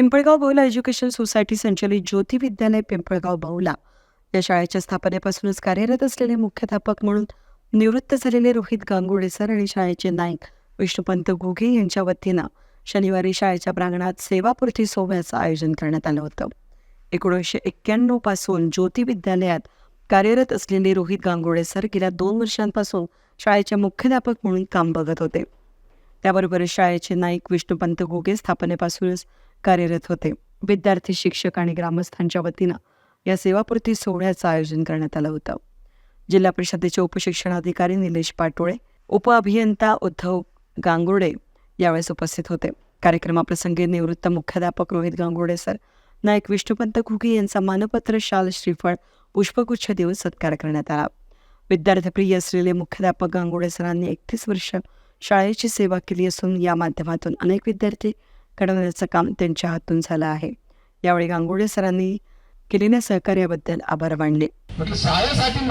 पिंपळगाव बहुला education society संचलित ज्योती विद्यालय पिंपळगाव बहुला या शाळेच्या स्थापनेपासूनच कार्यरत असलेले मुख्याध्यापक म्हणून निवृत्त झालेले रोहित गांगुडे सर आणि शाळेचे नाईक विष्णुपंत घुगे यांच्या वतीनं शनिवारी शाळेच्या प्रांगणात सेवापूर्ती सोहळ्याचं आयोजन करण्यात आलं होतं. एकोणीसशे एक्क्याण्णवपासून ज्योती विद्यालयात कार्यरत असलेले रोहित गांगुडे सर गेल्या दोन वर्षांपासून शाळेचे मुख्याध्यापक म्हणून काम बघत होते. त्याबरोबर शाळेचे नाईक विष्णुपंत घोगे स्थापनेपासूनच कार्यरत होते. विद्यार्थी शिक्षक आणि ग्रामस्थांच्या वतीनं या सेवापूर्ती सोहळ्याचं आयोजन करण्यात आलं होतं. जिल्हा परिषदेचे उपशिक्षणाधिकारी निलेश पाटोळे उपअभियंता उद्धव गांगुर्डे यावेळेस उपस्थित होते. कार्यक्रमाप्रसंगी निवृत्त मुख्याध्यापक रोहित गांगुर्डे सर नायक विष्णुपंत घुगे यांचा मानपत्र शाल श्रीफळ पुष्पगुच्छ देऊन सत्कार करण्यात आला. विद्यार्थीप्रिय असलेले मुख्याध्यापक गांगुडे सरांनी एकतीस वर्ष शाळेची सेवा केली असून या माध्यमातून अनेक विद्यार्थी घडवण्याचं काम त्यांच्या हातून झालं आहे. यावेळी गांगुडे सरांनी केलेल्या सहकार्याबद्दल आभार मानले. शाळेसाठी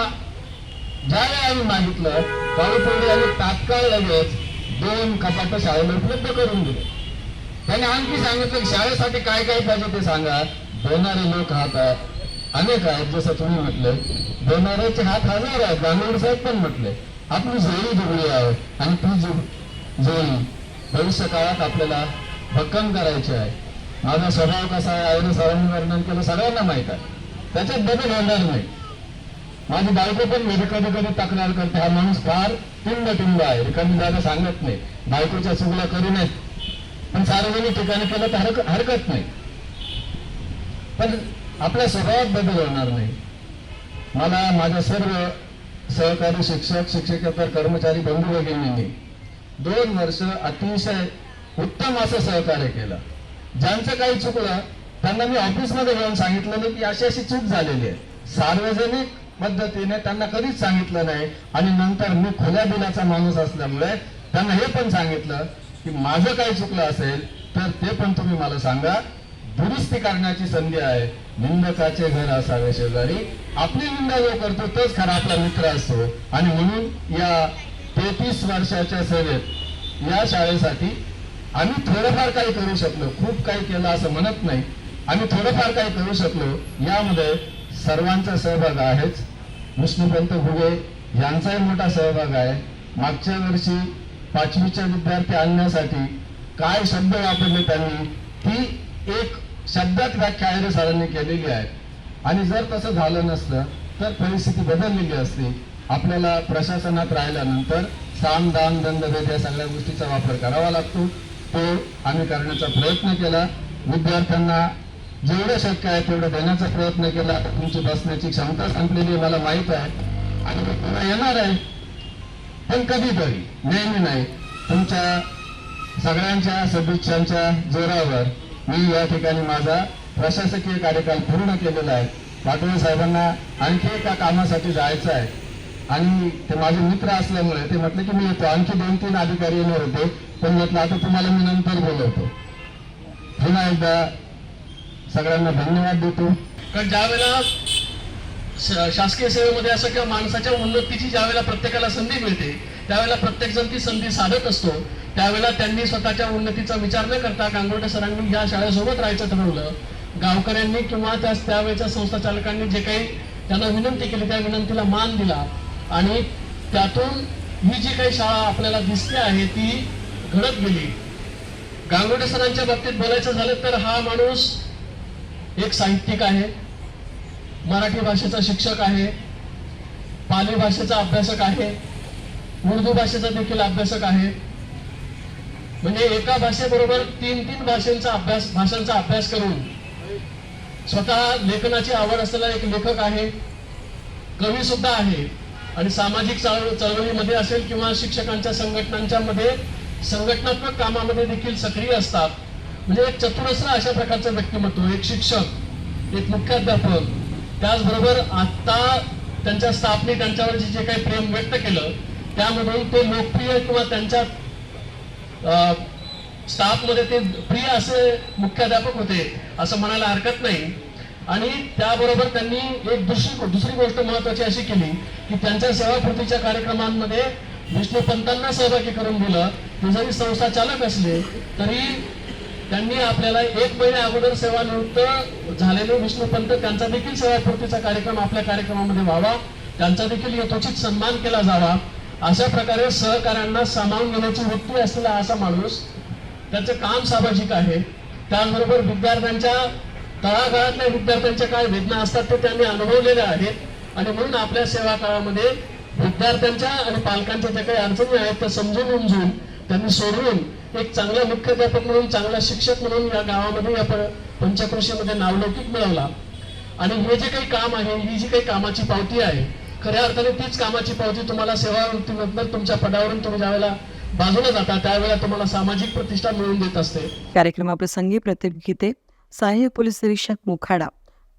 आम्ही मागितलं यांनी तात्काळ लगेच दोन कपाट शाळेला उपलब्ध करून दिले. त्याने आणखी सांगितलं की शाळेसाठी काय काय पाहिजे ते सांगा. देणारे लोक हात आहेत. अनेक आहेत. जसं तुम्ही म्हटलं देणाऱ्याचे हात हजार आहेत. गांगुड साहेब पण म्हटले आपली जोडी जुळली आहे आणि ती जो- जोडी भविष्य काळात आपल्याला भक्कम करायची आहे. माझा स्वभाव कसा आहे आईने सरांनी वर्णन केलं सगळ्यांना माहीत आहे. त्याच्यात बदल होणार नाही. माझी बायको पण म्हणजे कधी कधी तक्रार करते हा माणूस फार टिंब टिंब आहे. रिकामी जागा सांगत नाही. बायकोच्या चुगल्या करू नयेत पण सार्वजनिक ठिकाणी केलं तर हरकत नाही. पण आपल्या स्वभावात बदल होणार नाही. मला माझ्या सर्व सहकारी शिक्षक शिक्षकेतर कर्मचारी बंधू भगिनींनी दोन वर्ष अतिशय उत्तम असं सहकार्य केलं. ज्यांचं काही चुकलं त्यांना मी ऑफिसमध्ये जाऊन सांगितलेलं की अशी अशी चूक झालेली आहे. सार्वजनिक पद्धतीने त्यांना कधीच सांगितलं नाही आणि नंतर मी खुल्या बिलाचा माणूस असल्यामुळे त्यांना हे पण सांगितलं की माझं काही चुकलं असेल तर ते पण तुम्ही मला सांगा. दुरुस्ती करण्याची संधी आहे. निंदकाचे घर असावे शेजारी. आपली निंदा जो करतो तोच खरा आपला मित्र असतो. आणि म्हणून या तेहतीस वर्षाच्या सेवेत या शाळेसाठी आम्ही थोडंफार काही करू शकलो. खूप काही केलं असं म्हणत नाही. आम्ही थोडंफार काही करू शकलो. यामध्ये सर्वांचा सहभाग आहेच. विष्णुपंत घुगे यांचाही मोठा सहभाग आहे. मागच्या वर्षी पाचवीचे विद्यार्थी आणण्यासाठी काय शब्द वापरले त्यांनी ती एक शब्दात व्याख्या आयरे सरांनी केलेली आहे. आणि जर तसं झालं नसतं तर परिस्थिती बदललेली असती. आपल्याला प्रशासनात राहिल्यानंतर साम दाम दंड भेद या सगळ्या गोष्टीचा वापर करावा लागतो. तो आम्ही करण्याचा प्रयत्न केला. विद्यार्थ्यांना जेवढं शक्य आहे तेवढं देण्याचा प्रयत्न केला. तुमची बसण्याची क्षमता संपलेली मला माहीत आहे. आणि मी पुन्हा येणार आहे. पण कधीतरी नेहमी नाही. तुमच्या सगळ्यांच्या सदिच्छांच्या जोरावर मी या ठिकाणी माझा प्रशासकीय कार्यकाल पूर्ण केलेला आहे. पाटोळे साहेबांना आणखी एका कामासाठी जायचं आहे. आणि ते माझे मित्र असल्यामुळे ते म्हटले की मी येतो. आणखी दोन तीन अधिकारी येणार होते. पण म्हटलं आता तुम्हाला मी नंतर बोलवतो. पुन्हा एकदा सगळ्यांना धन्यवाद देतो. कारण ज्या वेळेला शासकीय सेवेमध्ये असं किंवा माणसाच्या उन्नतीची ज्या वेळेला प्रत्येकाला संधी मिळते त्यावेळेला प्रत्येक जण ती संधी साधत असतो त्यावेळेला त्यांनी स्वतःच्या उन्नतीचा विचार न करता गांगोटे सरांनी या शाळेसोबत राहायचं ठरवलं. गावकऱ्यांनी किंवा त्या त्यावेळेच्या संस्था चालकांनी जे काही त्यांना विनंती केली त्या विनंतीला मान दिला. आणि त्यातून ही जी काही शाळा आपल्याला दिसते आहे ती घडत गेली गांगोटे सरांच्या बाबतीत बोलायचं झालं तर हा माणूस एक साहित्यिक आहे मराठी भाषेचा शिक्षक आहे पाली भाषेचा अभ्यासक आहे उर्दू भाषेचा देखील अभ्यासक आहे. म्हणजे एका भाषेबरोबर तीन तीन भाषांचा अभ्यास भाषांचा अभ्यास करून स्वतः लेखनाची आवड असलेला एक लेखक आहे कवी सुद्धा आहे. आणि सामाजिक चळवळीमध्ये असेल किंवा शिक्षकांच्या संघटनांच्या मध्ये संघटनात्मक कामामध्ये देखील सक्रिय असतात. म्हणजे एक चतुरस्र अशा प्रकारचं व्यक्तिमत्व एक शिक्षक एक मुख्याध्यापक. त्याचबरोबर आता त्यांच्या स्टाफने त्यांच्यावर जे काही प्रेम व्यक्त केलं त्यामधून ते लोकप्रिय किंवा त्यांच्या स्टाफमध्ये ते प्रिय असे मुख्याध्यापक होते असं म्हणायला हरकत नाही. आणि त्याबरोबर त्यांनी एक दुसरी दुसरी गोष्ट महत्वाची अशी केली की त्यांच्या सेवापूर्तीच्या कार्यक्रमांमध्ये विष्णू पंतांना सहभागी करून दिलं जरी संस्था चालक असले तरी त्यांनी आपल्याला एक महिन्या अगोदर सेवानिवृत्त झालेले विष्णुपंत त्यांचा देखील सेवापूर्तीचा कार्यक्रम आपल्या कार्यक्रमामध्ये व्हावा. त्यांचा देखील यथोचित सन्मान केला जावा. अशा प्रकारे सहकाऱ्यांना सामावून घेण्याची वृत्ती असलेला असा माणूस त्याचं काम सामाजिक आहे. त्याचबरोबर विद्यार्थ्यांच्या तळागाळातल्या विद्यार्थ्यांच्या काय वेदना असतात ते त्यांनी अनुभवलेल्या आहेत. आणि म्हणून आपल्या सेवा काळामध्ये विद्यार्थ्यांच्या आणि पालकांच्या ज्या काही अडचणी आहेत त्या समजून उमजून त्यांनी सोडवून एक चांगला मुख्याध्यापक म्हणून चांगला शिक्षक म्हणून या गावामध्ये या प- पंचक्रोशीमध्ये नावलौकिक मिळवला. आणि हे जे काही काम आहे ही जी काही कामाची पावती आहे खऱ्या अर्थाने तीच कामाची पावती तुम्हाला सेवावृत्तीनंतर तुमच्या पदावरून तुम्ही ज्यावेळेला बाजूला जाता त्यावेळेला तुम्हाला सामाजिक प्रतिष्ठा मिळवून देत असते. कार्यक्रमाप्रसंगी प्रदीप गीते सहाय्यक पोलीस निरीक्षक मुखाडा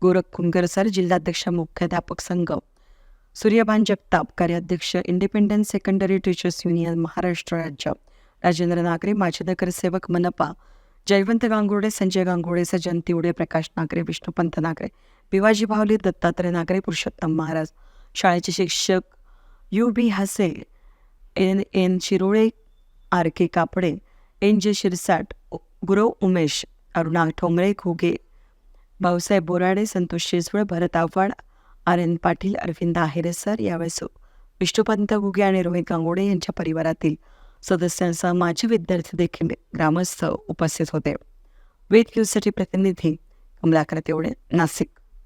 गोरख कुंकर सर जिल्हाध्यक्ष मुख्याध्यापक संघ. सूर्यभान जगताप कार्याध्यक्ष independent secondary teachers union Maharashtra राज्य. राजेंद्र नागरे माजी नगरसेवक मनपा जयवंत गांगुर्डे संजय गांगुर्डे सज्जन तिवडे प्रकाश नागरे विष्णुपंत नागरे भिवाजी भावले दत्तात्रय नागरे पुरुषोत्तम महाराज शाळेचे शिक्षक U B Hase N N Shirole R K Kapade N J Shirsat Gurav Umesh Aruna Thongale Ghuge Bhausaheb Borade Santosh Shirsul Bharat Awhad R N Patil Arvind Ahere sir यावेळेस विष्णुपंत घुगे आणि रोहित गांगोडे यांच्या परिवारातील सदस्यांसह माजी विद्यार्थी देखील ग्रामस्थ उपस्थित होते. वेद न्यूजसाठी प्रतिनिधी कमलाकर तेवढे नाशिक.